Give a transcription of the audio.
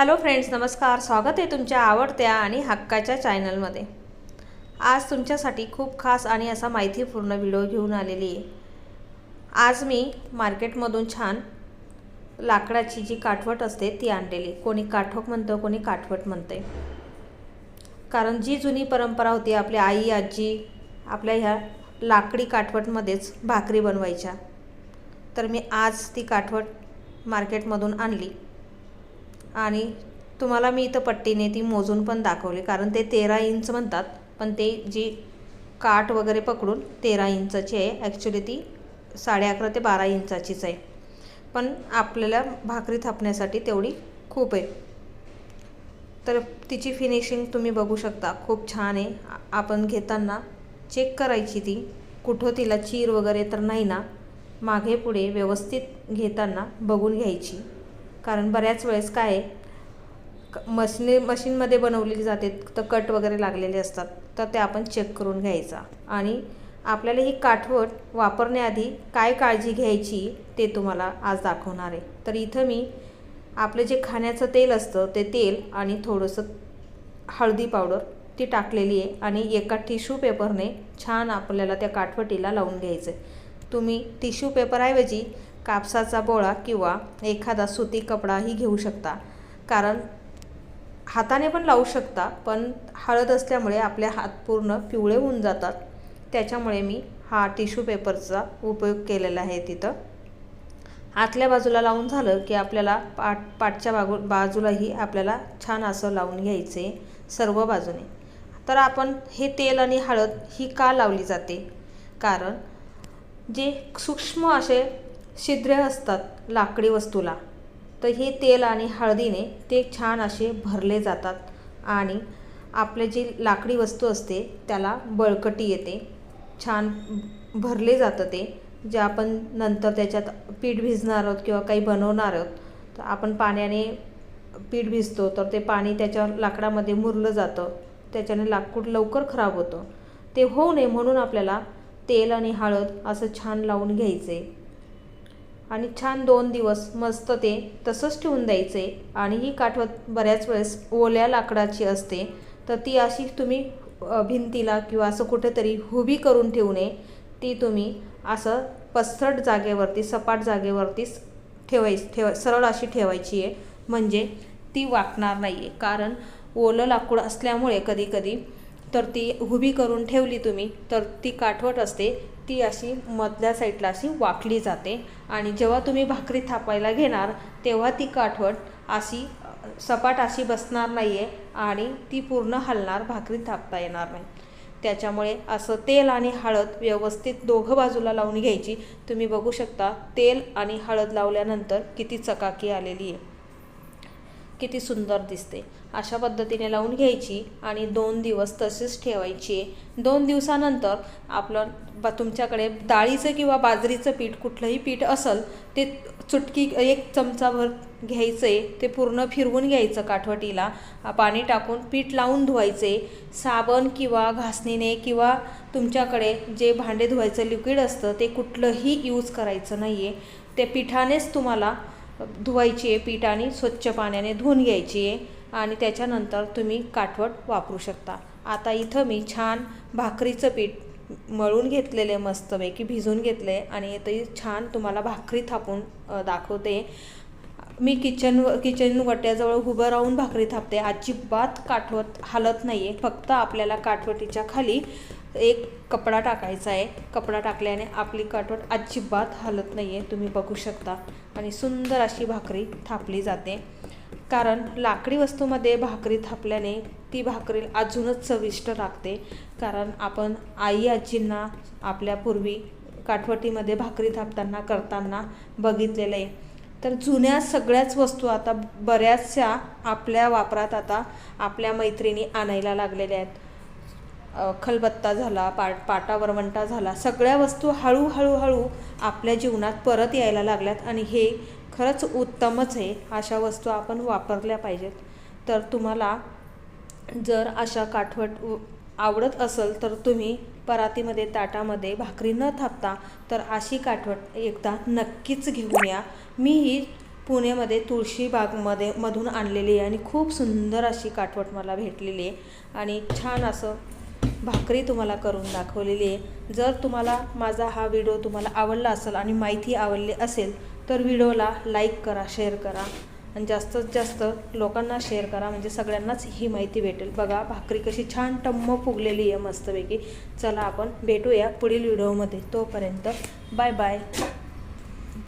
Hello friends नमस्कार. स्वागत आहे तुमच्या आवडत्या आणि हक्काच्या चॅनलमध्ये आज तुमच्यासाठी खूप खास आणि असा माहितीपूर्ण व्हिडिओ घेऊन आलेली आहे. आज मी मार्केटमधून छान लाकडाची जी काठवट असते ती आणलेली. कोणी काठोक म्हणतं कोणी काठवट म्हणते कारण जी जुनी परंपरा होती आपली आई आजी आपल्या ह्या लाकडी काठवटमध्येच भाकरी बनवायच्या. तर मी आज ती काठवट मार्केटमधून आणली. आणि तुम्हाला मी इथं पट्टीने ती मोजून पण दाखवली. कारण ते तेरा इंच म्हणतात पण ते जी काठ वगैरे पकडून तेरा इंचाची आहे. ॲक्च्युली ती साडे अकरा ते बारा इंचाचीच आहे. पण आपल्याला भाकरी थापण्यासाठी तेवढी खूप आहे. तर तिची फिनिशिंग तुम्ही बघू शकता. खूप छान आहे. आपण घेताना चेक करायची ती. कुठं तिला चीर वगैरे तर नाही ना मागे पुढे व्यवस्थित घेताना बघून घ्यायची. कारण बऱ्याच वेळेस काय आहे क- मशीनमध्ये बनवलेली जाते तर कट वगैरे लागलेले असतात तर ते आपण चेक करून घ्यायचा. आणि आपल्याला ही काठवट वापरण्याआधी काय काळजी घ्यायची ते तुम्हाला आज दाखवणार आहे. तर इथं मी आपलं जे खाण्याचं तेल असतं ते तेल आणि थोडंसं हळदी पावडर ती टाकलेली आहे आणि एका टिश्यू पेपरने छान आपल्याला त्या काठवटीला लावून घ्यायचं आहे तुम्ही टिश्यू पेपरऐवजी कापसाचा बोळा किंवा एखादा सुती कपडाही घेऊ शकता. कारण हाताने पण लावू शकता पण हळद असल्यामुळे आपले हात पूर्ण पिवळे होऊन जातात. त्याच्यामुळे मी हा टिश्यू पेपरचा उपयोग केलेला आहे तिथं. आतल्या बाजूला लावून झालं की आपल्याला पाट पाठच्या बाजू बाजूलाही आपल्याला छान असं लावून घ्यायचे सर्व बाजूने. तर आपण हे तेल आणि हळद ही का लावली जाते? कारण जे सूक्ष्म असे छिद्रे असतात लाकडी वस्तूला. तर हे तेल आणि हळदीने ते छान असे भरले जातात आणि आपले जी लाकडी वस्तू असते त्याला बळकटी येते. छान भरले जातं ते. जे आपण नंतर त्याच्यात पीठ भिजणार आहोत किंवा काही बनवणार आहोत तर आपण पाण्याने पीठ भिजतो तर ते पाणी त्याच्या लाकडामध्ये मुरलं जातं. त्याच्याने लाकूड लवकर खराब होतं. ते होऊ नये म्हणून आपल्याला तेल आणि हळद असं छान लावून घ्यायचे. आणि छान दोन दिवस मस्त ते तसंच ठेवून द्यायचे. आणि ही काठवत बऱ्याच वेळेस ओल्या लाकडाची असते. तर ती अशी तुम्ही भिंतीला किंवा असं कुठेतरी हुबी करून ठेवू नये. ती तुम्ही असं पसरट जागेवरती सपाट जागेवरतीच ठेवाय ठेवा सरळ अशी ठेवायची आहे. म्हणजे ती वाकणार नाही आहे कारण ओलं लाकूड असल्यामुळे कधीकधी तर ती उभी करून ठेवली तुम्ही तर ती काठवट असते ती अशी मधल्या साईडला अशी वाकली जाते. आणि जेव्हा तुम्ही भाकरी थापायला घेणार तेव्हा ती काठवट अशी सपाट अशी बसणार नाही आहे आणि ती पूर्ण हलणार भाकरी थापता येणार नाही. त्याच्यामुळे असं तेल आणि हळद व्यवस्थित दोघं बाजूला लावून घ्यायची. तुम्ही बघू शकता तेल आणि हळद लावल्यानंतर किती चकाकी आलेली आहे. किती सुंदर दिसते. अशा पद्धतीने लावून घ्यायची आणि दोन दिवस तसेच ठेवायची. दोन दिवसानंतर आपलं बा तुमच्याकडे डाळीचं किंवा बाजरीचं पीठ कुठलंही पीठ असेल ते चुटकी एक चमचाभर घ्यायचं आहे ते पूर्ण फिरवून घ्यायचं काठवटीला. पाणी टाकून पीठ लावून धुवायचे. साबण किंवा घासणीने किंवा तुमच्याकडे जे भांडे धुवायचं लिक्विड असतं ते कुठलंही यूज करायचं नाही आहे ते पिठानेच तुम्हाला धुवायची आहे पीठ आणि स्वच्छ पाण्याने धुवून घ्यायची आहे आणि त्याच्यानंतर तुम्ही काठवट वापरू शकता. आता इथं मी छान भाकरीचं पीठ मळून घेतलेले मस्तपैकी भिजून घेतले आणि ते छान तुम्हाला भाकरी थापून दाखवते. मी किचन किचन वट्याजवळ उभं राहून भाकरी थापते. अजिबात काठवत हालत नाही आहे फक्त आपल्याला काठवटीच्या खाली एक कपडा टाकायचा आहे. कपडा टाकल्याने आपली काठवट अजिबात हलत नाही आहे तुम्ही बघू शकता. आणि सुंदर अशी भाकरी थापली जाते. कारण लाकडी वस्तूमध्ये भाकरी थापल्याने ती भाकरी अजूनच चविष्ट लागते. कारण आपण आई आजींना आपल्या पूर्वी काठवटीमध्ये भाकरी थापताना करताना बघितलेलं आहे. तर जुन्या सगळ्याच वस्तू आता बऱ्याचशा आपल्या वापरात आता आपल्या मैत्रिणी आणायला लागलेल्या आहेत. खलबत्ता झाला पाट पाटा वरवंटा झाला सगळ्या वस्तू हळूहळू हळू आपल्या जीवनात परत यायला लागल्यात आणि हे खरंच उत्तमच आहे. अशा वस्तू आपण वापरल्या पाहिजेत. तर तुम्हाला जर अशा काठवट आवडत असेल तर तुम्ही परातीमध्ये ताटामध्ये भाकरी न थापता तर अशी काठवट एकदा नक्कीच घेऊन या. मी ही पुण्यामध्ये तुळशीबागमध्ये मधून आणलेली आहे आणि खूप सुंदर अशी काठवट मला भेटलेली आहे. आणि छान असं भाकरी तुम्हाला करून दाखवलेली आहे. जर तुम्हाला माझा हा व्हिडिओ तुम्हाला आवडला असेल आणि माहिती आवडली असेल तर व्हिडिओला लाईक करा शेअर करा. आणि जास्तीत जास्त लोकांना शेअर करा म्हणजे सगळ्यांनाच ही माहिती भेटेल. बघा भाकरी कशी छान टम्म फुगलेली आहे मस्तपैकी. चला आपण भेटूया पुढील व्हिडिओमध्ये. तोपर्यंत बाय बाय.